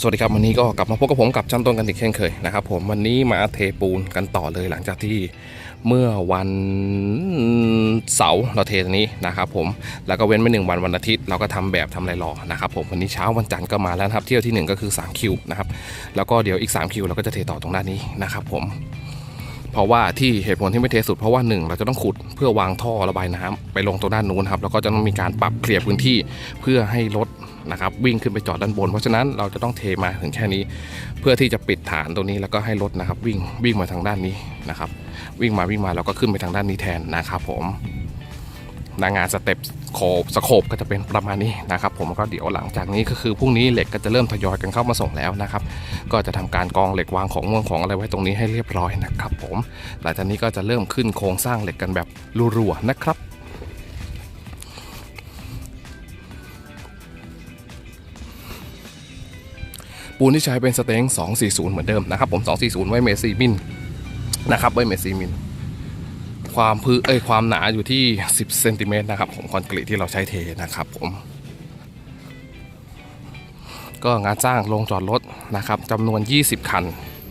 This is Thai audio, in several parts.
สวัสดีครับวันนี้ก็กลับมาพบกับผมกับจันต้นกันอีกเช่นเคยนะครับผมวันนี้มาเทปูนกันต่อเลยหลังจากที่เมื่อวันเสาร์เราเทตรงนี้นะครับผมแล้วก็เว้นไปหนึ่งวันวันอาทิตย์เราก็ทำแบบทำอะไรรอนะครับผมวันนี้เช้าวันจันทร์ก็มาแล้วครับเที่ยวที่หนึ่งก็คือ3คิวนะครับแล้วก็เดี๋ยวอีก3คิวเราก็จะเทต่อตรงด้านนี้นะครับผม เพราะว่าที่เหตุผลที่ไม่เทสุดเพราะว่าหนึ่งเราจะต้องขุดเพื่อวางท่อระบายน้ำไปลงตรงด้านนู้นครับแล้วก็จะต้องมีการปรับเคลียร์พื้นที่เพื่อให้รถนะครับวิ่งขึ้นไปจอดด้านบน เพราะฉะนั้นเราจะต้องเทมาถึงแค่นี้ เพื่อที่จะปิดฐานตรงนี้แล้วก็ให้รถนะครับวิ่งวิ่งมาทางด้านนี้นะครับวิ่งมาวิ่งมาแล้วก็ขึ้นไปทางด้านนี้แทนนะครับผม นางานสเต็ปโคบสโคบก็จะเป็นประมาณนี้นะครับ ผมก็เดี๋ยวหลังจากนี้ก็คือพรุ่งนี้เหล็กก็จะเริ่มทยอยกันเข้ามาส่งแล้วนะครับ ก็จะทำการกองเหล็กวางของม่วงของอะไรไว้ตรงนี้ให้เรียบร้อยนะครับ ผมหลังจากนี้ก็จะเริ่มขึ้นโครงสร้างเหล็กกันแบบรัวๆนะครับปูนที่ใช้เป็นสเต็ง240 เหมือนเดิมนะครับผม 240 ไว้เมตร4มิลนะครับไว้เมตร4มิล ความพื้นเอ้ยความหนาอยู่ที่ 10เซนติเมตรนะครับผมคอนกรีตที่เราใช้เทนะครับผม ก็งานจ้างลงจอดรถนะครับจำนวน 20 คัน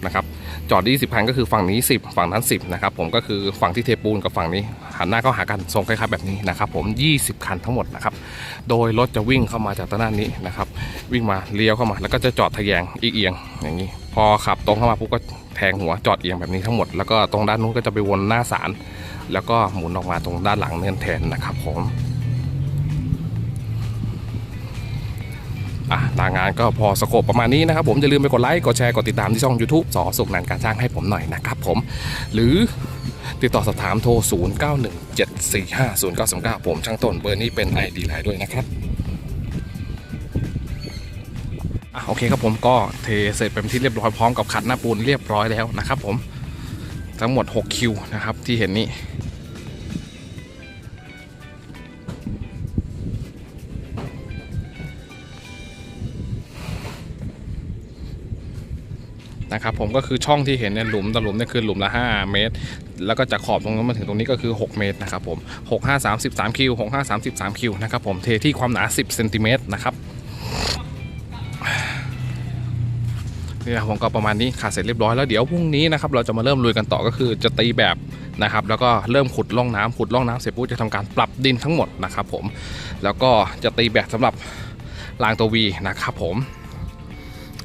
นะครับจอด 20คันก็คือฝั่งนี้ 10 ฝั่งนั้น 10นะครับผมก็คือฝั่งที่เทปูนกับฝั่งนี้หันหน้าเข้าหากันทรงคล้ายๆแบบนี้นะครับผม 20 คันทั้งหมดนะครับโดยรถจะวิ่งเข้ามาจากตรงด้านนี้นะครับวิ่งมาเลี้ยวเข้ามาแล้วก็จะจอดทะแยงอีกเอียงอย่างนี้ พอขับตรงเข้ามาปุ๊บก็ แทงหัวจอดเอียงแบบนี้ทั้งหมด แล้วก็ตรงด้านนู้นก็จะไปวนหน้าศาลแล้วก็หมุนออกมาตรงด้านหลังเนินแทนนะครับผมอะตางานก็พอสโคปประมาณนี้นะครับผมอย่าลืมไปกดไลค์ กดแชร์ กดติดตามที่ช่อง YouTube สอสุกนันการจ้างให้ผมหน่อยนะครับผม หรือติดต่อสอบถามโทร 0917450939ผมช่างต้นเบอร์นี้เป็น ID ไลน์ด้วยนะครับ โอเคครับผมก็เทเสร็จเป็นที่เรียบร้อยพร้อมกับขัดหน้าปูนเรียบร้อยแล้วนะครับผมทั้งหมด 6 คิวนะครับที่เห็นนี้นะครับผมก็คือช่องที่เห็นเนี่ยหลุมต่หลุมเนี่ยคือหลุมละ 5 เมตร แล้วก็จากขอบตรงนั้นมาถึงตรงนี้ก็คือ 6 เมตรนะครับผม6 5 33คิว6 5 33คิวนะครับผมเทที่ความหนา 10เซนติเมตรนะครับ นี่นะผมก็ประมาณนี้ขาดเสร็จเรียบร้อยแล้วเดี๋ยวพรุ่งนี้นะครับเราจะมาเริ่มลุยกันต่อก็คือจะตีแบบนะครับแล้วก็เริ่มขุดร่องน้ำขุดร่องน้ำเสร็จปุ๊บจะทำการปรับดินทั้งหมดนะครับผมแล้วก็จะตีแบบสำหรับรางตัววีนะครับผม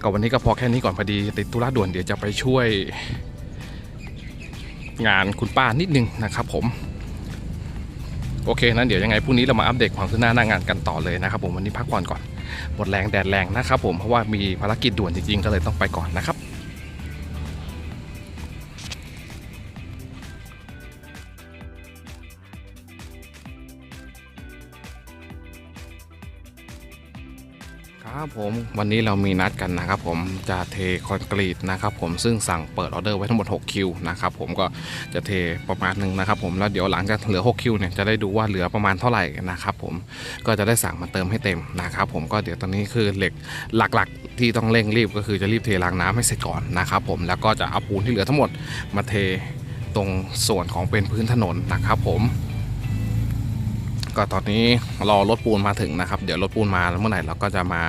ก็วันนี้ก็พอแค่นี้ก่อนพอดีติดธุระด่วนเดี๋ยวจะไปช่วยงานคุณป้านิดนึงนะครับผมโอเคนั้นเดี๋ยวยังไงพรุ่งนี้เรามาอัปเดตความคืบหน้าหน้างานกันต่อเลยนะครับผมวันนี้พักผ่อนก่อน หมดแรงแดดแรงนะครับผมเพราะว่ามีภารกิจด่วนจริงๆ ก็เลยต้องไปก่อนนะครับ ครับผมวันนี้เรามีนัดกันนะครับผมจะเทคอนกรีตนะครับผมซึ่งสั่งเปิดออเดอร์ไว้ทั้งหมด 6 คิวนะครับผมก็จะเทประมาณหนึ่งนะครับผมแล้วเดี๋ยวหลังจากเหลือ 6 คิวเนี่ยจะได้ดูว่าเหลือประมาณเท่าไหร่นะครับผมก็จะได้สั่งมาเติมให้เต็มนะครับผมก็เดี๋ยวตอนนี้คือเหล็กหลักๆ ที่ต้องเร่งรีบก็คือจะรีบเทรางน้ำให้เสร็จก่อนนะครับผมแล้วก็จะเอาปูนที่เหลือทั้งหมดมาเทตรงส่วนของเป็นพื้นถนนนะครับผม ก็ตอนนี้รอรถปูนมาถึงนะครับ เดี๋ยวรถปูนมาแล้วเมื่อไหร่เราก็จะมา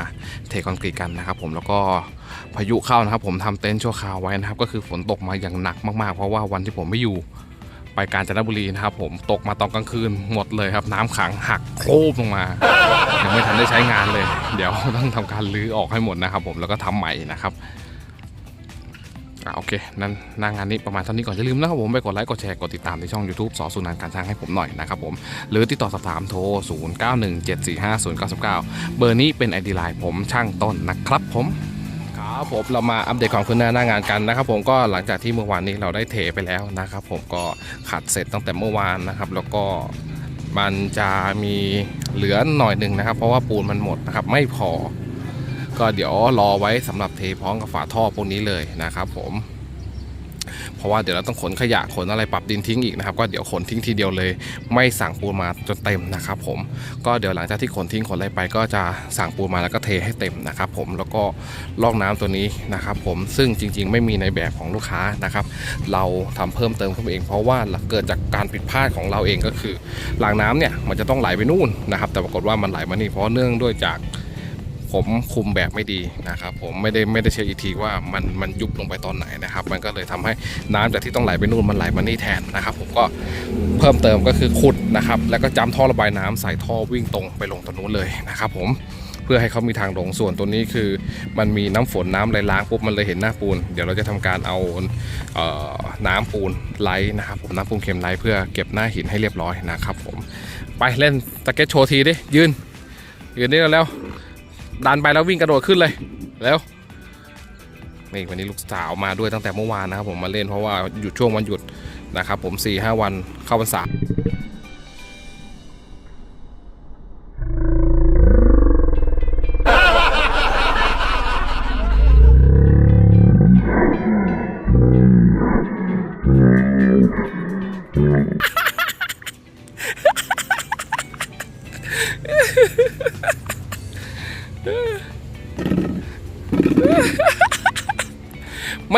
เทคอนกรีตกันนะครับ ผมแล้วก็พายุเข้านะครับ ผมทำเต็นท์ชั่วคราวไว้นะครับ ก็คือฝนตกมาอย่างหนักมากๆ เพราะว่าวันที่ผมไม่อยู่ไปกาญจนบุรีนะครับ ผมตกมาตอนกลางคืนหมดเลยครับ น้ำขังหักโครมลงมายังไม่ทันได้ใช้งานเลย เดี๋ยวต้องทำการรื้อออกให้หมดนะครับ ผมแล้วก็ทำใหม่นะครับ อะโอเคนั้นหน้างานนี้ประมาณเท่านี้ก่อนอย่าลืมนะครับผมไปกดไลค์กดแชร์กดติดตามในช่อง YouTube สอสุนันการช่างให้ผมหน่อยนะครับผมหรือติดต่อสอบถามโทร 0917450939เบอร์นี้เป็น ID ไลน์ผมช่างต้นนะครับผมครับผมเรามาอัปเดตความคืบหน้าหน้างานกันนะครับผมก็หลังจากที่เมื่อวานนี้เราได้เทไปแล้วนะครับผมก็ขัดเสร็จตั้งแต่เมื่อวานนะครับแล้วก็มันจะมีเหลือหน่อยหนึ่งนะครับ เพราะว่าปูนมันหมดนะครับไม่พอ ก็เดี๋ยวรอไว้สำหรับเทพร้อมกับฝาท่อพวกนี้เลยนะครับผมเพราะว่าเดี๋ยวเราต้องขนขยะขนอะไรปรับดินทิ้งอีกนะครับ ก็เดี๋ยวขนทิ้งทีเดียวเลย ไม่สั่งปูนมาจนเต็มนะครับ ผมก็เดี๋ยวหลังจากที่ขนทิ้งขนอะไรไป ก็จะสั่งปูนมาแล้วก็เทให้เต็มนะครับ ผมแล้วก็ลอกน้ำตัวนี้นะครับ ผมซึ่งจริง ๆ ไม่มีในแบบของลูกค้านะครับ เราทำเพิ่มเติมขึ้นเอง เพราะว่าเกิดจากการผิดพลาดของเราเองก็คือรางน้ำเนี่ยมันจะต้องไหลไปนู่นนะครับ แต่ปรากฏว่ามันไหลมานี่เพราะเนื่องด้วยจาก ผมคุมแบบไม่ดีนะครับผมไม่ได้ไม่ได้เช็คอีกทีว่ามันมันยุบลงไปตอนไหนนะครับ มันก็เลยทำให้น้ำจากที่ต้องไหลไปนู่นมันไหลมานี่แทนนะครับ ผมก็เพิ่มเติมก็คือขุดนะครับแล้วก็จำท่อระบายน้ำใส่ท่อวิ่งตรงไปลงตรงนู้นเลยนะครับผมเพื่อให้เขามีทางลงส่วนตัวนี้คือ มันมีน้ำฝนน้ำไหลล้างปุ๊บมันเลยเห็นหน้าปูน เดี๋ยวเราจะทำการเอาเออน้ำปูนไลท์นะครับผมน้ำปูนเค็มไลท์เพื่อเก็บหน้าหินให้เรียบร้อยนะครับผมไปเล่นสเก็ตโชว์ทีดิยืนยืนนี่แล้ว ดันไปแล้ววิ่งกระโดดขึ้นเลยแล้วนี่วันนี้ลูกสาวมาด้วยตั้งแต่เมื่อวานนะครับผมมาเล่นเพราะว่าหยุดช่วงวันหยุดนะครับผม4ีหวันเข้าพรรษา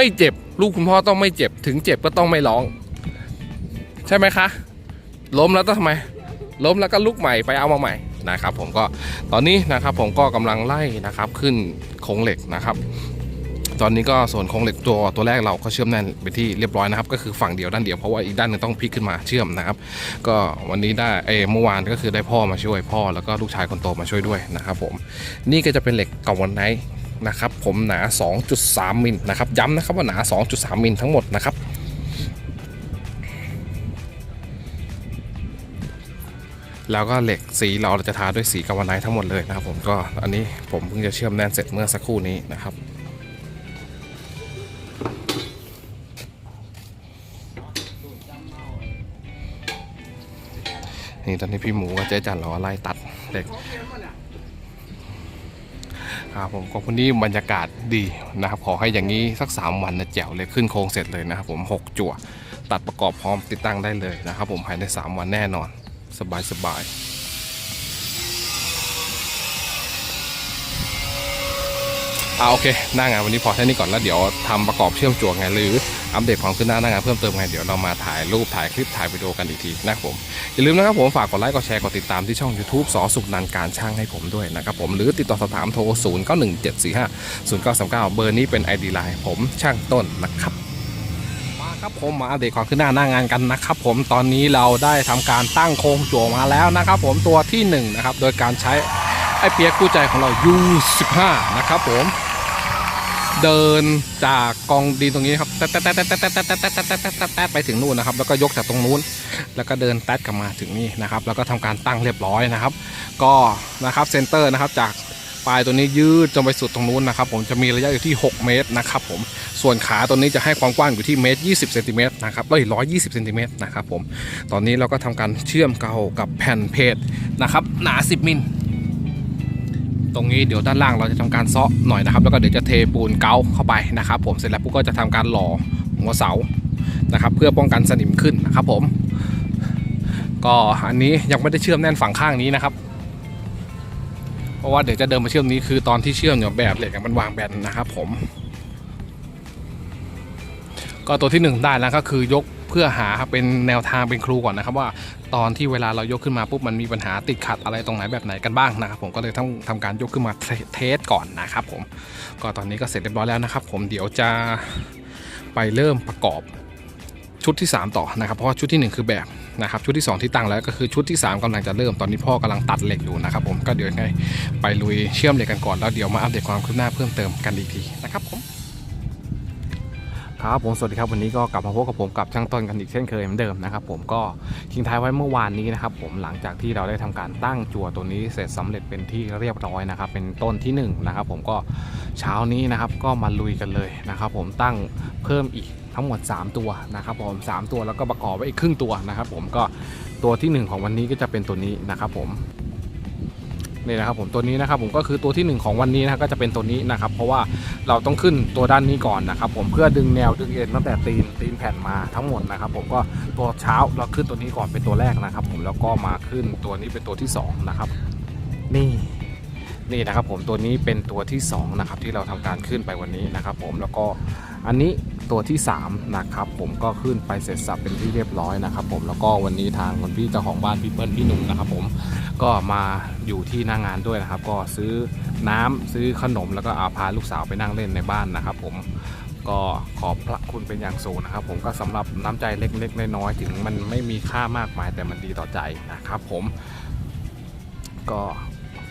ไม่เจ็บ ลูกคุณพ่อต้องไม่เจ็บ ถึงเจ็บก็ต้องไม่ร้อง ใช่ไหมคะ ล้มแล้วต้องทำไม ล้มแล้วก็ลุกใหม่ไปเอามาใหม่นะครับ ผมก็ตอนนี้นะครับผมก็กำลังไล่นะครับ ขึ้นโครงเหล็กนะครับ ตอนนี้ก็ส่วนโครงเหล็กตัวตัวแรกเราก็เชื่อมแน่นไปที่เรียบร้อยนะครับ ก็คือฝั่งเดียวด้านเดียวเพราะว่าอีกด้านหนึงต้องพลิกขึ้นมาเชื่อมนะครับ ก็วันนี้ได้เอเมื่อวานก็คือได้พ่อมาช่วยพ่อ แล้วก็ลูกชายคนโตมาช่วยด้วยนะครับผมนี่ก็จะเป็นเหล็กเก่าวันไน นะครับผมหนา 2.3 มิลนะครับย้ำนะครับว่าหนา 2.3 มิลทั้งหมดนะครับแล้วก็เหล็กสีเราจะทาด้วยสีกาวาไนท์ทั้งหมดเลยนะครับผมก็อันนี้ผมเพิ่งจะเชื่อมแน่นเสร็จเมื่อสักครู่นี้นะครับ นี่ตอนนี้พี่หมูกับเจ๊จันเราไล่ตัดเหล็ก ครับผมก็วันนี้บรรยากาศดีนะครับ ขอให้อย่างนี้สัก 3 วันนะแจ๋วเลยขึ้นโครงเสร็จเลยนะครับผม 6 จั่ว ตัดประกอบพร้อมติดตั้งได้เลยนะครับผมภายใน 3 วันแน่นอน สบายสบาย อ่าโอเคหน้างานวันนี้พอแค่นี้ก่อนแล้วเดี๋ยวทำประกอบเชื่อมจั่วไงหรืออัปเดตความคืบหน้าหน้างานเพิ่มเติมไงเดี๋ยวเรามาถ่ายรูปถ่ายคลิปถ่ายวิดีโอกันอีกทีนะครับผมอย่าลืมนะครับผมฝากกดไลค์กดแชร์กดติดตามที่ช่อง YouTube สอสุขนันการช่างให้ผมด้วยนะครับผมหรือติดต่อสอบถามโทร 0 9 1 7 4 5 0 9 3 9 เบอร์นี้เป็น ID Line ผมช่างต้นนะครับมาครับผมมาอัปเดตความคืบหน้าหน้างานกันนะครับผมตอนนี้เราได้ทำการตั้งโครงจั่วมาแล้วนะครับผมตัวที่1นงนะครับโดยการใช้ไอเปียกคู่ใจของเรา U15 นะครับผม เดินจากกองดินตรงนี้ครับแต๊ดแต๊ดแต๊ดแต๊ดแต๊ดแต๊ดแต๊ดแต๊ดแต๊ดแต๊ดแต๊ดไปถึงนู่นนะครับ แล้วก็ยกจากตรงนู้น แล้วก็เดินแต๊ดกลับมาถึงนี่นะครับ แล้วก็ทำการตั้งเรียบร้อยนะครับ ก็นะครับเซนเตอร์นะครับจากปลายตัวนี้ยืดจนไปสุดตรงนู้นนะครับ ผมจะมีระยะอยู่ที่ 6 เมตรนะครับผมส่วนขาตัวนี้จะให้ความกว้างอยู่ที่เมตร20เซนติเมตรนะครับเอ้อย120เซนติเมตรนะครับผมตอนนี้เราก็ทำการเชื่อมเกากับแผ่นเพจนะครับหนา 10 มิล ตรงนี้เดี๋ยวด้านล่างเราจะทำการเซาะหน่อยนะครับ แล้วก็เดี๋ยวจะเทปูนเกาเข้าไปนะครับ ผมเสร็จแล้วปุ๊บก็จะทำการหล่อหัวเสานะครับ เพื่อป้องกันสนิมขึ้นนะครับ ผม ก็อันนี้ยังไม่ได้เชื่อมแน่นฝั่งข้างนี้นะครับ เพราะว่าเดี๋ยวจะเดินมาเชื่อมนี้คือตอนที่เชื่อมเนี่ยแบบเหล็กมันวางแบนนะครับ ผม ก็ตัวที่หนึ่งได้แล้วก็คือยก เพื่อหาเป็นแนวทางเป็นครูก่อนนะครับว่าตอนที่เวลาเรายกขึ้นมาปุ๊บมันมีปัญหาติดขัดอะไรตรงไหนแบบไหนกันบ้างนะครับผมก็เลยต้องทำการยกขึ้นมาเทเทสก่อนนะครับผมก็ตอนนี้ก็เสร็จเรียบร้อยแล้วนะครับ ผมเดี๋ยวจะไปเริ่มประกอบชุดที่ 3 ต่อนะครับ เพราะชุดทีหนึ่1 คือแบบนะครับชุดที่ 2 ที่ตั้งแล้วก็คือชุดที่ 3กำลังจะเริ่มตอนนี้พ่อกำลังตัดเหล็กอยู่นะครับผมก็เดี๋ยวไงไปลุยเชื่อมเหล็กกันก่อนแล้วเดี๋ยวมาอัปเดตความคืบหน้าเพิ่มเติมกันอีกทีนะครับผม ครับผมสวัสดีครับวันนี้ก็กลับมาพบกับผมกับช่างต้นกันอีกเช่นเคยเหมือนเดิมนะครับผมก็ทิ้งท้ายไว้เมื่อวานนี้นะครับผมหลังจากที่เราได้ทำการตั้งจั่วตัวนี้เสร็จสำเร็จเป็นที่เรียบร้อยนะครับเป็นต้นที่1นะครับผมก็เช้านี้นะครับก็มาลุยกันเลยนะครับผมตั้งเพิ่มอีกทั้งหมด 3 ตัวนะครับผม3ตัวแล้วก็ประกอบไว้อีกครึ่งตัวนะครับผมก็ตัวที่ 1 ของวันนี้ก็จะเป็นตัวนี้นะครับผม นี่นะครับผมตัวนี้นะครับผมก็คือตัวที่ 1 ของวันนี้นะก็จะเป็นตัวนี้นะครับเพราะว่าเราต้องขึ้นตัวด้านนี้ก่อนนะครับผมเพื่อดึงแนวดึงเอ็นตั้งแต่ตีนตีนแผ่นมาทั้งหมดนะครับผมก็ตัวเช้าเราขึ้นตัวนี้ก่อนเป็นตัวแรกนะครับ ผมแล้วก็มาขึ้นตัวนี้เป็นตัวที่สองนะครับนี่นี่นะครับผมตัวนี้เป็นตัวที่สองนะครับที่เราทำการขึ้นไปวันนี้นะครับผมแล้วก็อันนี้ ตัวที่สามนะครับ ผมก็ขึ้นไปเสร็จสับเป็นที่เรียบร้อยนะครับ ผมแล้วก็วันนี้ทางคนพี่เจ้าของบ้านพี่เปิ้ลพี่หนุ่มนะครับ ผมก็มาอยู่ที่หน้างงานด้วยนะครับ ก็ซื้อน้ำซื้อขนมแล้วก็อาพาลูกสาวไปนั่งเล่นในบ้านนะครับ ผมก็ขอบพระคุณเป็นอย่างสูงนะครับ ผมก็สำหรับน้ำใจเล็กๆน้อยๆถึงมันไม่มีค่ามากมายแต่มันดีต่อใจนะครับ ผมก็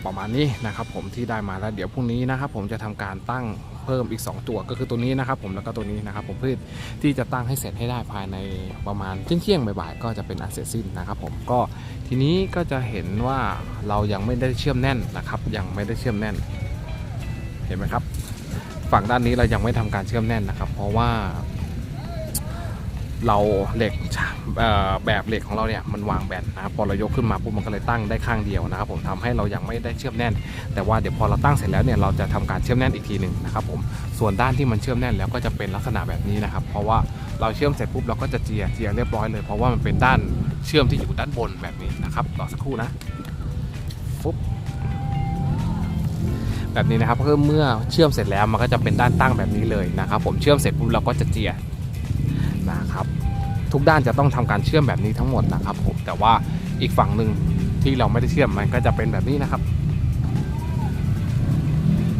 ประมาณนี้นะครับ ผมที่ได้มาแล้วเดี๋ยวพรุ่งนี้นะครับ ผมจะทำการตั้ง เพิ่มอีก 2 ตัวก็คือตัวนี้นะครับผมแล้วก็ตัวนี้นะครับผมเพื่อที่จะตั้งให้เสร็จให้ได้ภายในประมาณเที่ยงๆบ่ายๆก็จะเป็นอันเสร็จสิ้นนะครับผมก็ทีนี้ก็จะเห็นว่าเรายังไม่ได้เชื่อมแน่นนะครับ ยังไม่ได้เชื่อมแน่น เห็นไหมครับ ฝั่งด้านนี้เรายังไม่ทำการเชื่อมแน่นนะครับ เพราะว่า เราเหล็กแบบเหล็กของเราเนี่ยมันวางแบนนะครับพอเรายกขึ้นมาปุ๊บมันก็เลยตั้งได้ข้างเดียวนะครับผมทำให้เรายังไม่ได้เชื่อมแน่น แต่ว่าเดี๋ยวพอเราตั้งเสร็จแล้วเนี่ยเราจะทำการเชื่อมแน่นอีกทีหนึ่งนะครับผมส่วนด้านที่มันเชื่อมแน่นแล้วก็จะเป็นลักษณะแบบนี้นะครับ เพราะว่าเราเชื่อมเสร็จปุ๊บเราก็จะเจียเจียเรียบร้อยเลย เพราะว่ามันเป็นด้านเชื่อมที่อยู่ด้านบนแบบนี้นะครับต่อสักครู่นะฟุ๊บแบบนี้นะครับเพิ่มเมื่อเชื่อมเสร็จแล้วมันก็จะเป็นด้านตั้งแบบนี้เลยนะครับผมเชื่อมเสร็จปุ๊บเราก็จะเจีย นะครับ ทุกด้านจะต้องทำการเชื่อมแบบนี้ทั้งหมดนะครับผมแต่ว่าอีกฝั่งหนึ่งที่เราไม่ได้เชื่อมมันก็จะเป็นแบบนี้นะครับ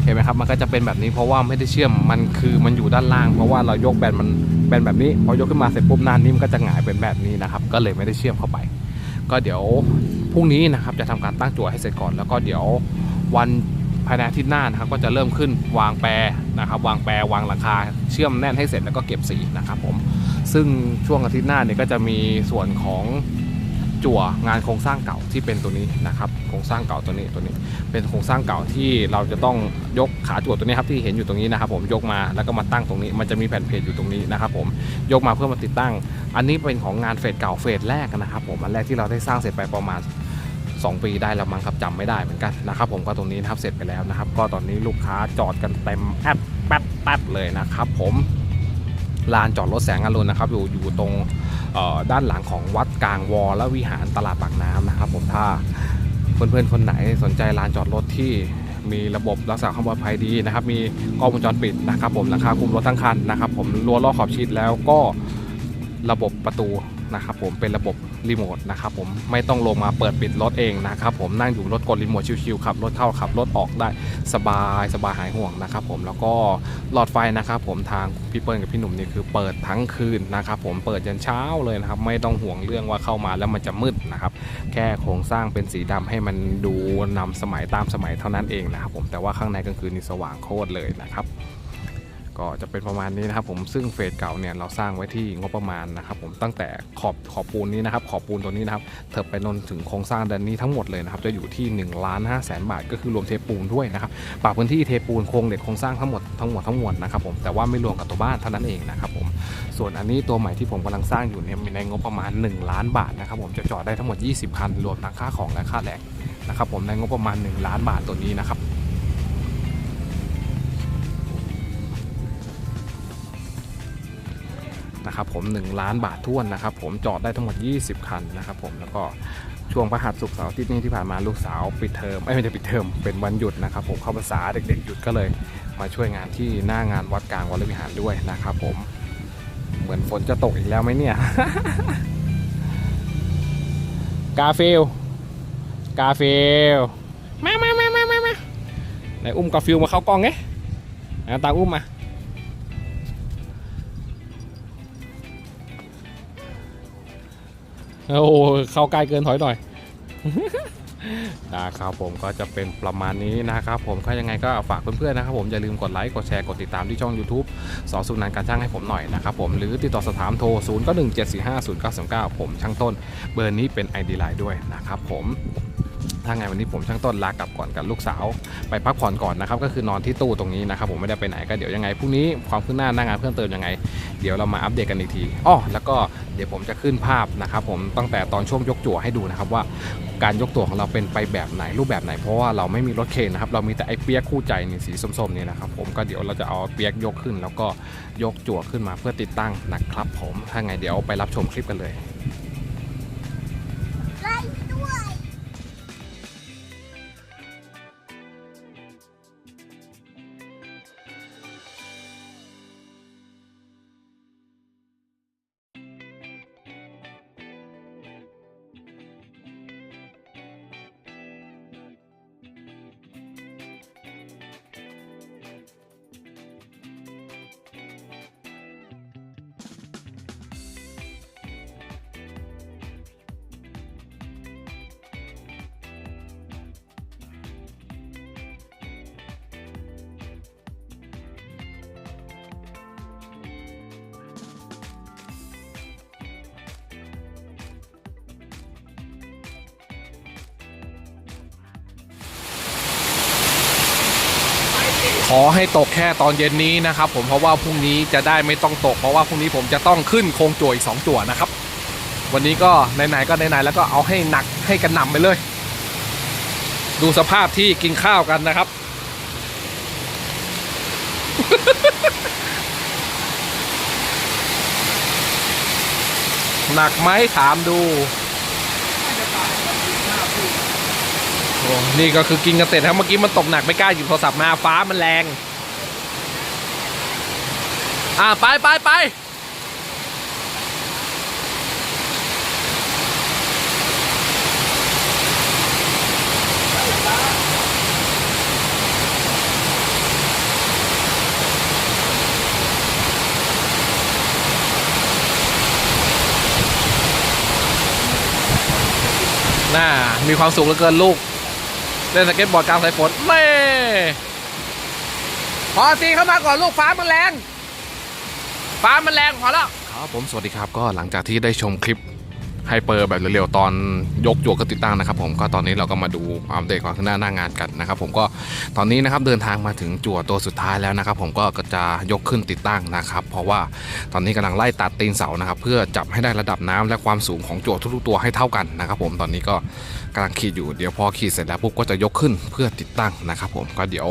เห็นไหมครับมันก็จะเป็นแบบนี้เพราะว่าไม่ได้เชื่อมมันคือมันอยู่ด้านล่าง เพราะว่าเรายกแบนมันแบนแบบนี้พอยกขึ้นมาเสร็จปุ๊บนานนี้มันก็จะหงายเป็นแบบนี้นะครับ ก็เลยไม่ได้เชื่อมเข้าไป ก็เดี๋ยวพรุ่งนี้นะครับจะทำการตั้งจั่วให้เสร็จก่อนแล้วก็เดี๋ยววัน ภายในอาทิตย์หน้านะครับก็จะเริ่มขึ้นวางแปรนะครับ วางแปรวางหลังคาเชื่อมแน่นให้เสร็จแล้วก็เก็บสีนะครับผมซึ่งช่วงอาทิตย์หน้าเนี่ยก็จะมีส่วนของจั่วงานโครงสร้างเก่าที่เป็นตัวนี้นะครับโครงสร้างเก่าตัวนี้ตัวนี้ เป็นโครงสร้างเก่าที่เราจะต้องยกขาจั่วตัวนี้ครับที่เห็นอยู่ตรงนี้นะครับ ผมยกมาแล้วก็มาตั้งตรงนี้ มันจะมีแผ่นเพจอยู่ตรงนี้นะครับผมยกมาเพื่อมาติดตั้ง อันนี้เป็นของงานเฟสเก่าเฟสแรกนะครับ ผมอันแรกที่เราได้สร้างเสร็จไปประมาณ 2 ปีได้แล้วมั้งครับจำไม่ได้เหมือนกันนะครับผมก็ตรงนี้นะครับเสร็จไปแล้วนะครับ ก็ตอนนี้ลูกค้าจอดกันเต็มแอดแป๊ดแป๊ดเลยนะครับผมลานจอดรถแสงอรุณนะครับ อยู่อยู่ตรงด้านหลังของวัดกลางวอและวิหารตลาดปากน้ำนะครับ ผมถ้าเพื่อนๆคนไหนสนใจลานจอดรถที่มีระบบรักษาความปลอดภัยดีนะครับ มีกล้องวงจรปิดนะครับ ผมราคาคุมรถทั้งคันนะครับ ผมรั้วล้อขอบชิดแล้วก็ระบบประตูนะครับ ผมเป็นระบบ รีโมทนะครับผมไม่ต้องลงมาเปิดปิดรถเองนะครับผมนั่งอยู่รถกดรีโมทชิวๆขับรถเข้าขับรถออกได้สบายสบายหายห่วงนะครับผมแล้วก็หลอดไฟนะครับผมทางพี่เปิ้ลกับพี่หนุ่มนี่คือเปิดทั้งคืนนะครับผมเปิดยันเช้าเลยนะครับไม่ต้องห่วงเรื่องว่าเข้ามาแล้วมันจะมืดนะครับแค่โครงสร้างเป็นสีดำให้มันดูนำสมัยตามสมัยเท่านั้นเองนะครับผมแต่ว่าข้างในกลางคืนนี่สว่างโคตรเลยนะครับ ก็จะเป็นประมาณนี้นะครับผมซึ่งเฟสเก่าเนี่ยเราสร้างไว้ที่งบประมาณนะครับผมตั้งแต่ขอบขอบปูนนี้นะครับขอบปูนตัวนี้นะครับเถิบไปนนถึงโครงสร้างด้านนี้ทั้งหมดเลยนะครับจะอยู่ที่1นึ่งล้านห้าแสนบาท ก็คือรวมเทปูนด้วยนะครับปรับพื้นที่เทปูนโครงเหล็กโครงสร้างทั้งหมดทั้งหมดทั้งมวลนะครับผมแต่ว่าไม่รวมกับตัวบ้านเท่านั้นเองนะครับผมส่วนอันนี้ตัวใหม่ที่ผมกำลังสร้างอยู่เนี่ยมีในงบประมาณ 1 ล้านบาทนะครับผมจะจอดได้ทั้งหมด 20คันรวมทั้งค่าของและค่าแรงนะครับผมในงบประมาณ 1 ล้านบาทตัวนี้นะครับ นะครับผม1ล้านบาทท้วนนะครับผมจอดได้ทั้งหมด 20 คันนะครับผมแล้วก็ช่วงพฤหัสศุกเสาร์อาทิตย์นี้ที่ผ่านมาลูกสาวปิดเทอมไม่ใช่ปิดเทอมเป็นวันหยุดนะครับผมเข้าภาษาเด็กๆหยุดก็เลย มาช่วยงานที่หน้างานวัดกลางวรวิหารด้วยนะครับผมเหมือนฝนจะตกอีกแล้วไหมเนี่ยกาฟิลกาฟิลมามามามามามาไหนอุ้มกาฟิลมาเข้ากล้องไงตาอุ้มมา โอ้เข้าใกล้เกินถอยหน่อยนะครับผมก็จะเป็นประมาณนี้นะครับผมก็ยังไงก็ฝากเพื่อนๆนะครับผมอย่าลืมกดไลค์กดแชร์กดติดตามที่ช่อง YouTube สอสุนันการช่างให้ผมหน่อยนะครับผมหรือติดต่อสถามโทร 0 9 1 7 4 5 0 9 3 9 ผมช่างต้น เบอร์นี้เป็น ID ไลน์ด้วยนะครับผม ถ้าไงวันนี้ผมช่างต้นลากลับก่อนกับลูกสาว ไปพักผ่อนก่อนนะครับก็คือนอนที่ตู้ตรงนี้นะครับผมไม่ได้ไปไหนก็เดี๋ยวยังไงพรุ่งนี้ความคืบหน้าหน้างานเพิ่มเติมยังไง เดี๋ยวเรามาอัปเดตกันอีกทีอ้อแล้วก็เดี๋ยวผมจะขึ้นภาพนะครับผมตั้งแต่ตอนช่วงยกจั่วให้ดูนะครับว่าการยกตัวของเราเป็นไปแบบไหนรูปแบบไหนเพราะว่าเราไม่มีรถเคนนะครับ เรามีแต่ไอ้เปียกคู่ใจนี่สีส้มๆนี่นะครับผมก็เดี๋ยวเราจะเอาเปียกยกขึ้น แล้วก็ยกจั่วขึ้นมาเพื่อติดตั้งนะครับผมถ้าไงเดี๋ยวไปรับชมคลิปกันเลย อให้ตกแค่ตอนเย็นนี้นะครับผมเพราะว่าพรุ่งนี้จะได้ไม่ต้องตก เพราะว่าพรุ่งนี้ผมจะต้องขึ้นโครงจั่วอีกสองจั่วนะครับ วันนี้ก็ไหนๆก็ไหนๆแล้วก็เอาให้หนักให้กันหน่ำไปเลย ดูสภาพที่กินข้าวกันนะครับ หนักไหมถามดู โอ้นี่ก็คือกินกันเสร็จครับเมื่อกี้มันตกหนักไม่กล้าหยิบโทรศัพท์มาฟ้ามันแรง อ่าไปไปไปน่ามีความสุขเหลือเกินลูก เล่นสเก็ตบอร์ดกลางสายฝนเม่พอตีเข้ามาก่อนลูกฟ้ามันแรง ฟ้ามันแรงพอแล้วครับผมสวัสดีครับก็หลังจากที่ได้ชมคลิป ไฮเปอร์แบบเร็วๆตอนยกจั่วกระติดตั้งนะครับ ผมก็ตอนนี้เราก็มาดูอัปเดตความขึ้นหน้าหน้างานกันนะครับ ผมก็ตอนนี้นะครับเดินทางมาถึงจั่วตัวสุดท้ายแล้วนะครับ ผมก็จะยกขึ้นติดตั้งนะครับ เพราะว่าตอนนี้กำลังไล่ตัดตีนเสานะครับ เพื่อจับให้ได้ระดับน้ำและความสูงของจั่วทุกๆตัวให้เท่ากันนะครับ ผมตอนนี้ก็กำลังขีดอยู่เดี๋ยวพอขีดเสร็จแล้วปุ๊บก็จะยกขึ้นเพื่อติดตั้งนะครับ ผมก็เดี๋ยว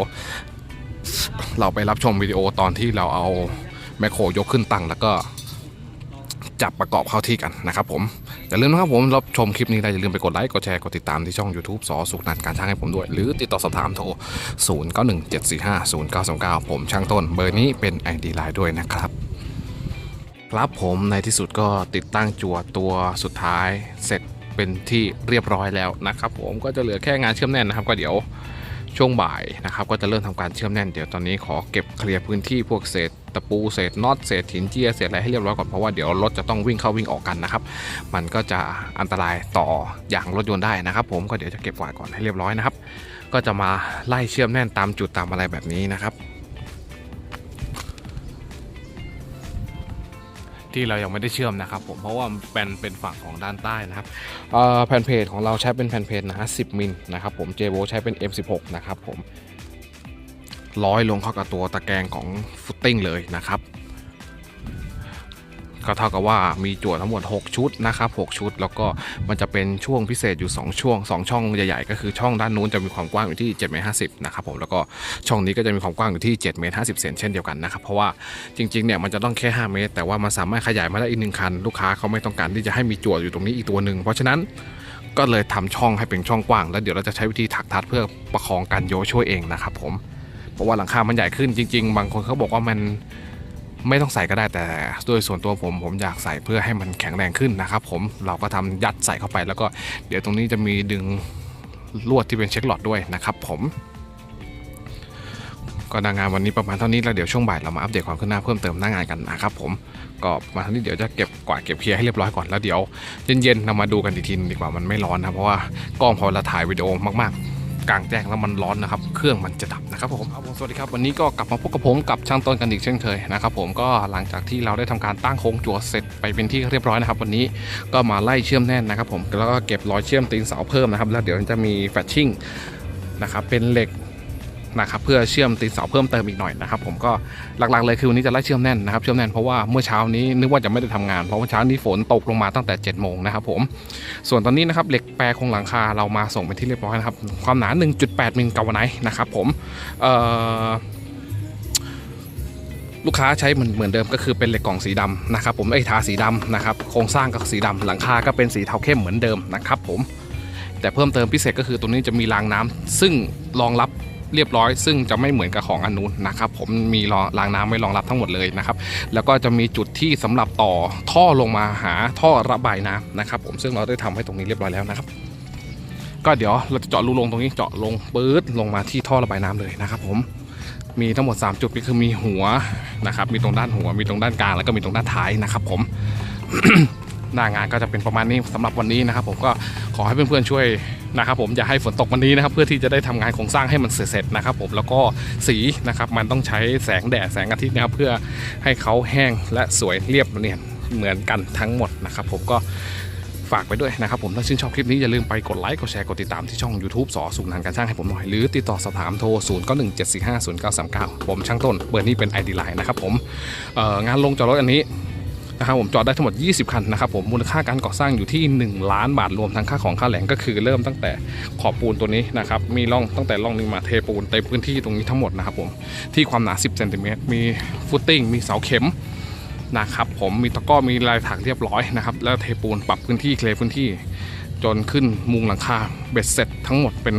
เราไปรับชมวิดีโอตอนที่เราเอาแมคโครยกขึ้นตั้งแล้วก็จับประกอบเข้าที่กันนะครับ ผม อย่าลืมนะครับผมรับชมคลิปนี้ได้อย่าลืมไปกดไลค์กดแชร์กดติดตามที่ช่อง YouTube สอสุขนันการช่างให้ผมด้วย หรือติดต่อสอบถามโทร 0 9 1 7 4 5 0 9 2 9 ผมช่างต้น เบอร์นี้เป็น ID ไลน์ด้วยนะครับครับผมในที่สุดก็ติดตั้งจั่วตัวสุดท้ายเสร็จเป็นที่เรียบร้อยแล้วนะครับผมก็จะเหลือแค่งานเชื่อมแน่นนะครับ ก็เดี๋ยวช่วงบ่ายนะครับ ก็จะเริ่มทำการเชื่อมแน่นเดี๋ยวตอนนี้ขอเก็บเคลียร์พื้นที่พวกเศษ ตะปูเศษน็อตเศษหินเจียเศษอะไรให้เรียบร้อยก่อนเพราะว่าเดี๋ยวรถจะต้องวิ่งเข้าวิ่งออกกันนะครับ มันก็จะอันตรายต่ออย่างรถยนต์ได้นะครับ ผมก็เดี๋ยวจะเก็บกวาดก่อนให้เรียบร้อยนะครับ ก็จะมาไล่เชื่อมแน่นตามจุดตามอะไรแบบนี้นะครับที่เรายังไม่ได้เชื่อมนะครับผมเพราะว่าเป็นเป็นฝั่งของด้านใต้นะครับแผ่นเพจของเราใช้เป็นแผ่นเพจนะฮะ10มิลนะครับผม j จโใช้เป็น M16 นะครับผม ร้อยลงเข้ากับตัวตะแกรงของฟุตติ้งเลยนะครับ ก็เท่ากับว่ามีจั่วทั้งหมด 6 ชุดนะครับ 6 ชุด แล้วก็มันจะเป็นช่วงพิเศษอยู่ 2 ช่วง 2 ช่องใหญ่ๆ ก็คือช่องด้านนู้นจะมีความกว้างอยู่ที่7เมตร50นะครับผมแล้วก็ช่องนี้ก็จะมีความกว้างอยู่ที่7เมตร50เซนเช่นเดียวกันนะครับเพราะว่าจริงๆเนี่ยมันจะต้องแค่ 5 เมตร แต่ว่ามันสามารถขยายมาได้อีกหนึ่งคัน ลูกค้าเขาไม่ต้องการที่จะให้มีจั่วอยู่ตรงนี้อีกตัวหนึ่งเพราะฉะนั้นก็เลยทำช่องให้เป็นช่องกว้าง แล้วเดี๋ยวเราจะใช้วิธีถักทัดเพื่อประคองการโยช่วยเองนะครับผม ราะว่าหลังคา มันใหญ่ขึ้นจริง ๆ บางคนเขาบอกว่ามันไม่ต้องใส่ก็ได้แต่โดยส่วนตัวผมผมอยากใส่เพื่อให้มันแข็งแรงขึ้นนะครับ ผมเราก็ทำยัดใส่เข้าไป แล้วก็เดี๋ยวตรงนี้จะมีดึงลวดที่เป็นเช็คหลอดด้วยนะครับ ผมก็หนางานวันนี้ประมาณเท่านี้แล้วเดี๋ยวช่วงบ่ายเรามาอัปเดตความคืบหน้าเพิ่มเติมหน้างานกันนะครับผมก็มาท่านี้เดี๋ยวจะเก็บกวาดเก็บเคลียร์ให้เรียบร้อยก่อนแล้วเดี๋ยวเย็นๆเรามาดูกันอีกทีนึงดีกว่ามันไม่ร้อนนะเพราะว่ากล้องพอเราถ่ายวิดีโอมากๆ กลางแจ้งแล้วมันร้อนนะครับ เครื่องมันจะดับนะครับผมครับผมสวัสดีครับวันนี้ก็กลับมาพบกับผมกับช่างต้นกันอีกเช่นเคยนะครับผมก็หลังจากที่เราได้ทำการตั้งโครงจั่วเสร็จไปเป็นที่เรียบร้อยนะครับ วันนี้ก็มาไล่เชื่อมแน่นนะครับ ผมแล้วก็เก็บรอยเชื่อมตีนเสาเพิ่มนะครับ แล้วเดี๋ยวจะมีแฟชชิ่งนะครับเป็นเหล็ก นะครับเพื่อเชื่อมตีนเสาเพิ่มเติมอีกหน่อยนะครับผมก็หลักๆเลยคือวันนี้จะไล่เชื่อมแน่นนะครับเชื่อมแน่นเพราะว่าเมื่อเช้านี้นึกว่าจะไม่ได้ทำงานเพราะว่าเช้านี้ฝนตกลงมาตั้งแต่7จ็ดโมงนะครับผมส่วนตอนนี้นะครับเหล็กแปรโครงหลังคาเรามาส่งเป็นที่เรียบร้อยนะครับความหนา 1.8 มิลกาวไนท์นะครับผมลูกค้าใช้เหมือนเหมือนเดิมก็คือเป็นเหล็กกล่องสีดำนะครับผมไอ้ทาสีดำนะครับโครงสร้างก็สีดำหลังคาก็เป็นสีเทาเข้มเหมือนเดิมนะครับผมแต่เพิ่มเติมพิเศษก็คือตัวนี้จะมีรางน้ำซึ่งรองรับ เรียบร้อย ซึ่งจะไม่เหมือนกับของอันนู้นนะครับผมมีรางน้ำไว้รองรับทั้งหมดเลยนะครับแล้วก็จะมีจุดที่สำหรับต่อท่อลงมาหาท่อระบายน้ำนะครับผมซึ่งเราได้ทำให้ตรงนี้เรียบร้อยแล้วนะครับ ก็เดี๋ยวเราจะเจาะรูลงตรงนี้เจาะลงปื๊ดลงมาที่ท่อระบายน้ำเลยนะครับ ผมมีทั้งหมด 3 จุดก็คือมีหัวนะครับ มีตรงด้านหัว มีตรงด้านกลาง แล้วก็มีตรงด้านท้ายนะครับ ผม หน้างานก็จะเป็นประมาณนี้สำหรับวันนี้นะครับ ผมก็ขอให้เพื่อนๆช่วย นะครับผมอย่าให้ฝนตกวันนี้นะครับเพื่อที่จะได้ทำงานโครงสร้างให้มันเสร็จๆนะครับผมแล้วก็สีนะครับมันต้องใช้แสงแดดแสงอาทิตย์นะครับเพื่อให้เขาแห้งและสวยเรียบเนียนเหมือนกันทั้งหมดนะครับผมก็ฝากไปด้วยนะครับผมถ้าชื่นชอบคลิปนี้ อย่าลืมไปกดไลค์ กดแชร์ กดติดตามที่ช่อง YouTube สอสุนันการช่างให้ผมหน่อย หรือติดต่อสอบถามโทร 0 9 1 7 4 5 0 9 3 9 ผมช่างต้น เบอร์นี้เป็น ID Line นะครับผมงานลงจอดรถอันนี้ นะครับผมจอดได้ทั้งหมด 20 คันนะครับผมมูลค่าการก่อสร้างอยู่ที่ 1 ล้านบาทรวมทั้งค่าของค่าแหลงก็คือเริ่มตั้งแต่ขอบปูนตัวนี้นะครับมีร่องตั้งแต่ร่องนี้มาเทปูนเต็มพื้นที่ตรงนี้ทั้งหมดนะครับผมที่ความหนา 10เซนติเมตรมีฟุตติ้งมีเสาเข็มนะครับผมมีตะก้อมีลายถักเรียบร้อยนะครับแล้วเทปูนปรับพื้นที่เคลพื้นที่ จนขึ้นมุงหลังคาเบ็ดเสร็จทั้งหมดเป็น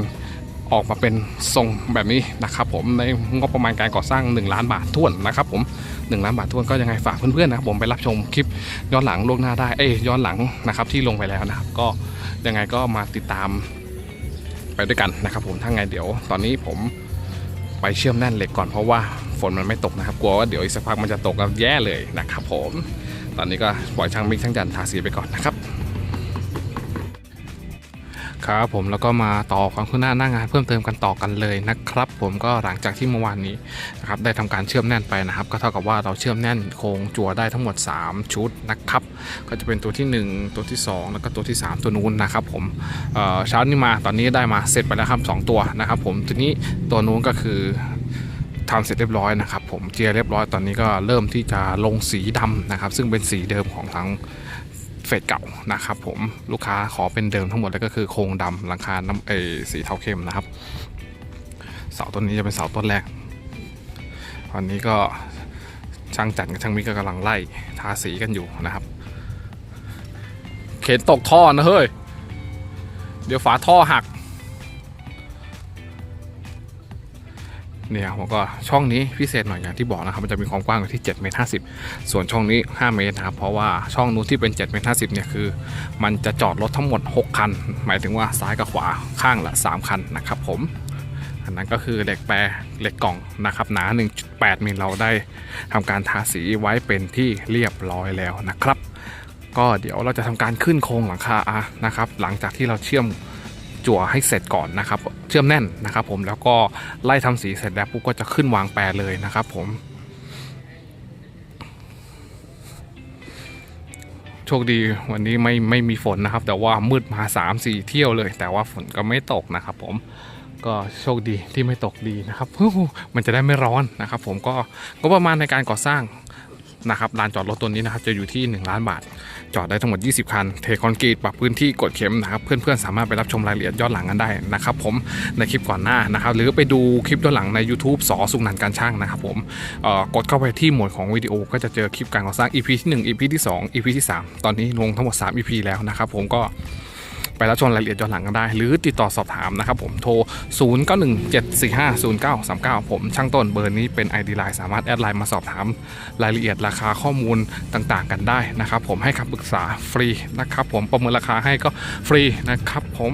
ออกมาเป็นทรงแบบนี้นะครับผมในงบประมาณการก่อสร้าง 1 ล้านบาทท้วนนะครับผม1ล้านบาทท้วนก็ยังไงฝากเพื่อนๆนะครับผมไปรับชมคลิปย้อนหลังล่วงหน้าได้เอ้ยย้อนหลังนะครับที่ลงไปแล้วนะครับ ก็ยังไงก็มาติดตามไปด้วยกันนะครับผมถ้าไงเดี๋ยวตอนนี้ผมไปเชื่อมแน่นเหล็กก่อนเพราะว่าฝนมันไม่ตกนะครับ กลัวว่าเดี๋ยวอีกสักพักมันจะตกแล้วแย่เลยนะครับผม ตอนนี้ก็ปล่อยช่างมิกช่างจันทาสีไปก่อนนะครับ ครับผมแล้วก็มาต่อความคืบหน้าหน้างานเพิ่มเติมกันต่อกันเลยนะครับ ผมก็หลังจากที่เมื่อวานนี้นะครับได้ทำการเชื่อมแน่นไปนะครับ ก็เท่ากับว่าเราเชื่อมแน่นโครงจั่วได้ทั้งหมด 3 ชุดนะครับก็จะเป็นตัวที่ 1 ตัวที่ 2 แล้วก็ตัวที่ 3 ตัวนู้นนะครับผมเช้านี้มาตอนนี้ได้มาเสร็จไปแล้วครับสองตัวนะครับ ผมทีนี้ตัวนู้นก็คือทำเสร็จเรียบร้อยนะครับผมเจียเรียบร้อยตอนนี้ก็เริ่มที่จะลงสีดำนะครับ ซึ่งเป็นสีเดิมของทั้ง ฟสเก่านะครับผมลูกค้าขอเป็นเดิมทั้งหมดเลยก็คือโครงดำหลังคาน้ำเอสีเทาเข้มนะครับ เสาต้นนี้จะเป็นเสาต้นแรกตอนนี้ก็ช่างจัดกับช่างมิกก็กำลังไล่ทาสีกันอยู่นะครับ เข็นตกท่อนะเฮ้ย เดี๋ยวฝาท่อหัก เนี่ยผมก็ช่องนี้พิเศษหน่อยอย่างที่บอกนะครับมันจะมีความกว้างอยู่ที่7เมตร50ส่วนช่องนี้ 5 เมตรนะครับเพราะว่าช่องนู้นที่เป็น7เมตร50เนี่ยคือ มันจะจอดรถทั้งหมด 6 คัน หมายถึงว่าซ้ายกับขวาข้างละ 3 คันนะครับผมอันนั้นก็คือเหล็กแปรเหล็กกล่องนะครับหนา 1.8มิลเราได้ทำการทาสีไว้เป็นที่เรียบร้อยแล้วนะครับ ก็เดี๋ยวเราจะทำการขึ้นโครงหลังคาอะนะครับหลังจากที่เราเชื่อม จั่วให้เสร็จก่อนนะครับ เชื่อมแน่นนะครับ ผมแล้วก็ไล่ทำสีเสร็จแล้วปุ๊บก็จะขึ้นวางแปรเลยนะครับ ผมโชคดีวันนี้ไม่ไม่มีฝนนะครับ แต่ว่ามืดมา3 4เที่ยวเลย แต่ว่าฝนก็ไม่ตกนะครับ ผมก็โชคดีที่ไม่ตกดีนะครับมันจะได้ไม่ร้อนนะครับ ผมก็ก็ประมาณในการก่อสร้างนะครับลานจอดรถตัวนี้นะครับ จะอยู่ที่ 1 ล้านบาท จอดได้ทั้งหมด 20 คัน เทคอนกรีตปรับพื้นที่กดเข็มนะครับเพื่อนๆสามารถไปรับชมรายละเอียดย้อนหลังกันได้นะครับผมในคลิปก่อนหน้านะครับหรือไปดูคลิปย้อนหลังใน YouTube สอสุนันการช่างนะครับผมกดเข้าไปที่หมวดของวิดีโอก็จะเจอคลิปการก่อสร้าง EP ที่ 1 EP ที่ 2 EP ที่ 3 ตอนนี้ลงทั้งหมด 3 EP แล้วนะครับผมก็ ไปรับชมรายละเอียดย้อนหลังกันได้ หรือติดต่อสอบถามนะครับผมโทร 0 9 1 7 4 5 0 9 3 9 ผมช่างต้นเบอร์นี้เป็น ID Line สามารถแอดไลน์มาสอบถามรายละเอียดราคาข้อมูลต่างๆ กันได้นะครับผมให้คำปรึกษาฟรีนะครับผมประเมินราคาให้ก็ฟรีนะครับผม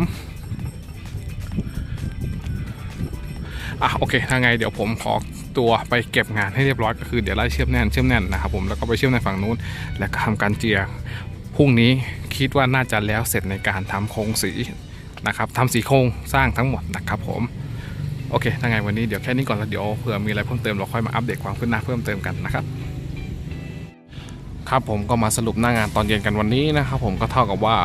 อะโอเคถ้าไงเดี๋ยวผมขอตัวไปเก็บงานให้เรียบร้อยก็คือเดี๋ยวไล่เชื่อมแน่นเชื่อมแน่นนะครับผมแล้วก็ไปเชื่อมในฝั่งนู้น แล้วก็ทำการเจียพรุ่งนี้คิดว่าน่าจะแล้วเสร็จในการทำโครงสีนะครับทำสีโครงสร้างทั้งหมดนะครับผมโอเคถ้าไงวันนี้เดี๋ยวแค่นี้ก่อนแล้วเดี๋ยวเผื่อมีอะไรเพิ่มเติมเราค่อยมาอัปเดตความคืบหน้าเพิ่มเติมกันนะครับครับผมก็มาสรุปหน้างานตอนเย็นกันวันนี้นะครับผมก็เท่ากับว่า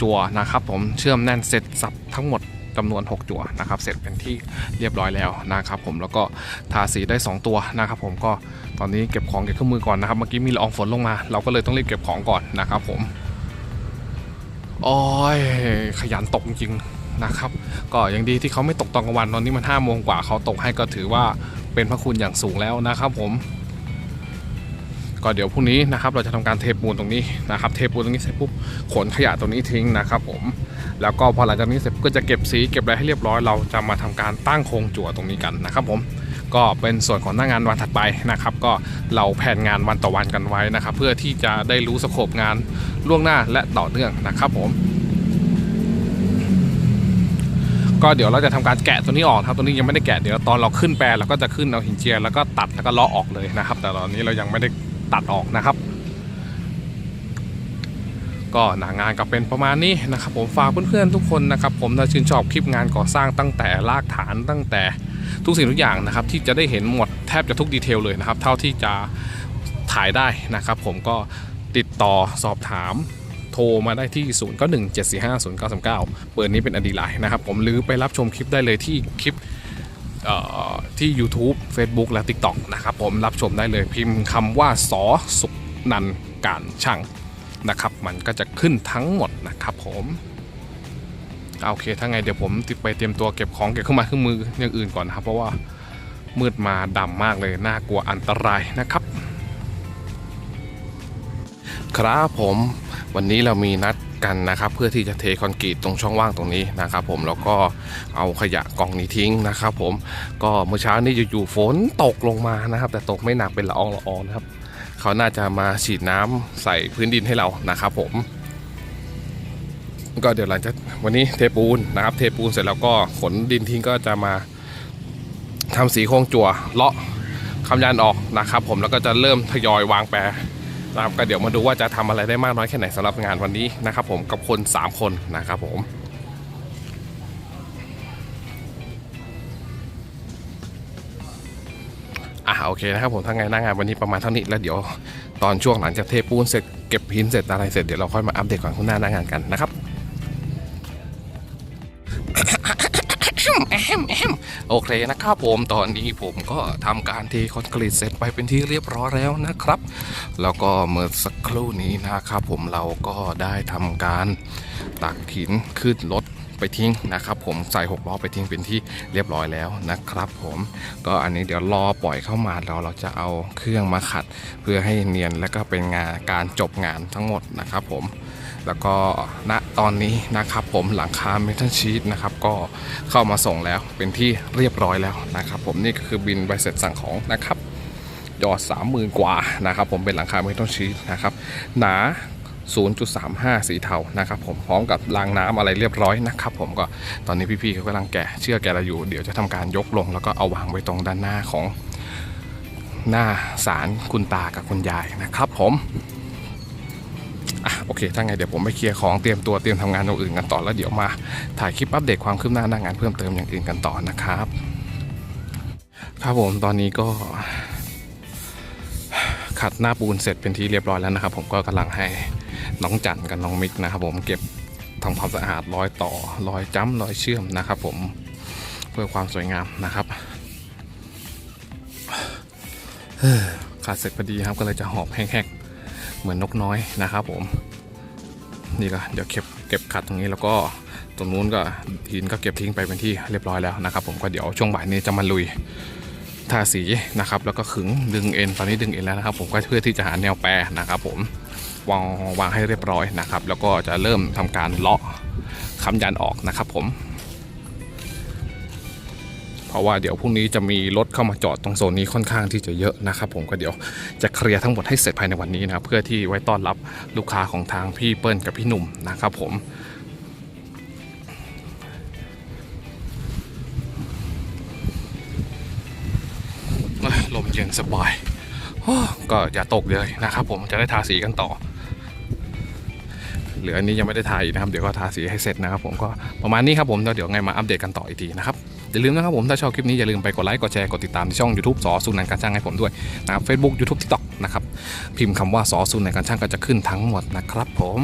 จั่วนะครับผมเชื่อมแน่นเสร็จสับทั้งหมดจำนวน 6 จั่วนะครับเสร็จเป็นที่เรียบร้อยแล้วนะครับผมแล้วก็ทาสีได้ 2 ตัวนะครับผมก็ตอนนี้เก็บของเก็บเครื่องมือก่อนนะครับเมื่อกี้มีละอองฝนลงมา เราก็เลยต้องรีบเก็บของก่อนนะครับผม โอ้ยขยันตกจริงๆนะครับ ก็ยังดีที่เขาไม่ตกตอนกลางวันตอนนี้มัน5้าโมงกว่าเขาตกให้ก็ถือว่าเป็นพระคุณอย่างสูงแล้วนะครับผม ก็เดี๋ยวพรุ่งนี้นะครับเราจะทำการเทปูนตรงนี้นะครับ เทปูนตรงนี้เสร็จปุ๊บขนขยะตรงนี้ทิ้งนะครับผม แล้วก็พอหลังจากนี้เสร็จก็จะเก็บสีเก็บอะไรให้เรียบร้อย เราจะมาทำการตั้งโครงจั่วตรงนี้กันนะครับผม ก็เป็นส่วนของหน้างานวันถัดไปนะครับ ก็เราแผนงานวันต่อวันกันไว้นะครับ เพื่อที่จะได้รู้สโคปงานล่วงหน้าและต่อเนื่องนะครับผมก็เดี๋ยวเราจะทำการแกะตัวนี้ออกครับตัวนี้ยังไม่ได้แกะเดี๋ยวตอนเราขึ้นแปรเราก็จะขึ้นเอาหินเจียแล้วก็ตัดแล้วก็ลาะออกเลยนะครับ แต่ตอนนี้เรายังไม่ได้ตัดออกนะครับ ก็หนางานก็เป็นประมาณนี้นะครับ ผมฝากเพื่อนๆทุกคนนะครับ ผมถ้าชื่นชอบคลิปงานก่อสร้างตั้งแต่รากฐานตั้งแต่ ทุกสิ่งทุกอย่างนะครับที่จะได้เห็นหมดแทบจะทุกดีเทลเลยนะครับ เท่าที่จะถ่ายได้นะครับ ผมก็ติดต่อสอบถามโทรมาได้ที่ 0 9 1 7 4 5 0 9 3 9เบอร์นี้เป็นอดีไลน์นะครับผมหรือไปรับชมคลิปได้เลยที่คลิปที่ YouTube Facebook และ TikTok นะครับผมรับชมได้เลยพิมพ์คำว่าสอสุขนันการช่างนะครับ มันก็จะขึ้นทั้งหมดนะครับผม โอเค ถ้าไงเดี๋ยวผมติดไปเตรียมตัวเก็บของเก็บเครื่องไม้เครื่องมืออย่างอื่นก่อนนะครับ เพราะว่ามืดมาดำมากเลยน่ากลัวอันตรายนะครับ ครับผมวันนี้เรามีนัดกันนะครับเพื่อที่จะเทคอนกรีตตรงช่องว่างตรงนี้นะครับผมแล้วก็เอาขยะกองนี้ทิ้งนะครับผมก็เมื่อเช้านี้อยู่ๆฝนตกลงมานะครับ แต่ตกไม่หนักเป็นละอองละอองนะครับ เขาน่าจะมาฉีดน้ำใส่พื้นดินให้เรานะครับผม ก็เดี๋ยวหลังจากวันนี้เทปูนนะครับ เทปูนเสร็จแล้วก็ขนดินทิ้งก็จะมาทำสีโครงจั่วเลาะคำยันออกนะครับ ผมแล้วก็จะเริ่มทยอยวางแปรนะครับก็เดี๋ยวมาดูว่าจะทำอะไรได้มากน้อยแค่ไหนสำหรับงานวันนี้นะครับ ผมกับคน 3 คนนะครับผมอะโอเคนะครับผมทั้งไงหน้างานวันนี้ประมาณเท่านี้แล้วเดี๋ยวตอนช่วงหลังจากเทปูนเสร็จเก็บหินเสร็จอะไรเสร็จเดี๋ยวเราค่อยมาอัปเดตก่อนข้างหน้าหน้างานกันนะครับ โอเคนะครับผมตอนนี้ผมก็ทำการเทคอนกรีตเสร็จไปเป็นที่เรียบร้อยแล้วนะครับ แล้วก็เมื่อสักครู่นี้นะครับผมเราก็ได้ทำการตักหินขึ้นรถไปทิ้งนะครับผมใส่หกล้อไปทิ้งเป็นที่เรียบร้อยแล้วนะครับ ผมก็อันนี้เดี๋ยวรอปล่อยเข้ามาเราเราจะเอาเครื่องมาขัด เพื่อให้เนียนและก็เป็นงานการจบงานทั้งหมดนะครับผม แล้วก็ณตอนนี้นะครับผมหลังคาเมทัลชีตนะครับก็เข้ามาส่งแล้วเป็นที่เรียบร้อยแล้วนะครับผมนี่ก็คือบินใบเสร็จสั่งของนะครับยอด30,000 กว่านะครับผมเป็นหลังคาเมทัลชีตนะครับหนา 0.35 สีเทานะครับผมพร้อมกับรางน้ำอะไรเรียบร้อยนะครับผมก็ตอนนี้พี่ๆเขากำลังแกะเชื่อกแกะเราอยู่เดี๋ยวจะทำการยกลง แล้วก็เอาวางไว้ตรงด้านหน้าของหน้าศาลคุณตากับคุณยายนะครับผม อะโอเคถ้าไงเดี๋ยวผมไปเคลียร์ของเตรียมตัวเตรียมทำงานอย่างอื่นกันต่อแล้วเดี๋ยวมาถ่ายคลิปอัปเดตความคืบหน้าหน้างานเพิ่มเติมอย่างอื่นกันต่อนะครับ ครับผมตอนนี้ก็ขัดหน้าปูนเสร็จเป็นที่เรียบร้อยแล้วนะครับ ผมก็กำลังให้น้องจันกับน้องมิกนะครับ ผมเก็บทำความสะอาดรอยต่อรอยจ้ำรอยเชื่อมนะครับ ผมเพื่อความสวยงามนะครับเฮ้อขัดเสร็จพอดีครับก็เลยจะหอบแห้งๆ เหมือนนกน้อยนะครับผมนี่ก็เดี๋ยวเก็บเก็บขัดตรงนี้แล้วก็ตรงนู้นก็หินก็เก็บทิ้งไปเป็นที่เรียบร้อยแล้วนะครับ ผมก็เดี๋ยวช่วงบ่ายนี้จะมาลุยทาสีนะครับแล้วก็ขึงดึงเอ็นตอนนี้ดึงเอ็นแล้วนะครับ ผมก็เพื่อที่จะหาแนวแปรนะครับ ผมวางวางให้เรียบร้อยนะครับ แล้วก็จะเริ่มทำการเลาะคำยันออกนะครับ ผม เพราะว่าเดี๋ยวพรุ่งนี้จะมีรถเข้ามาจอดตรงโซนนี้ค่อนข้างที่จะเยอะนะครับผมก็เดี๋ยวจะเคลียร์ทั้งหมดให้เสร็จภายในวันนี้นะครับเพื่อที่ไว้ต้อนรับลูกค้าของทางพี่เปิ้ลกับพี่หนุ่มนะครับผมลมเย็นสบายก็อย่าตกเลยนะครับผมจะได้ทาสีกันต่อ เหลืออันนี้ยังไม่ได้ทาอีกนะครับ เดี๋ยวก็ทาสีให้เสร็จนะครับผมก็ประมาณนี้ครับผมแล้วเดี๋ยวไงมาอัปเดตกันต่ออีกทีนะครับ อย่าลืมนะครับผมถ้าชอบคลิปนี้อย่าลืมไปกดไลค์กดแชร์กดติดตามที่ช่อง YouTube สอสุนันการช่างให้ผมด้วยนะครับเฟซบุ๊กยูทูบทิกต็อกนะครับพิมพ์คำว่าสอสุนันการช่างก็จะขึ้นทั้งหมดนะครับผม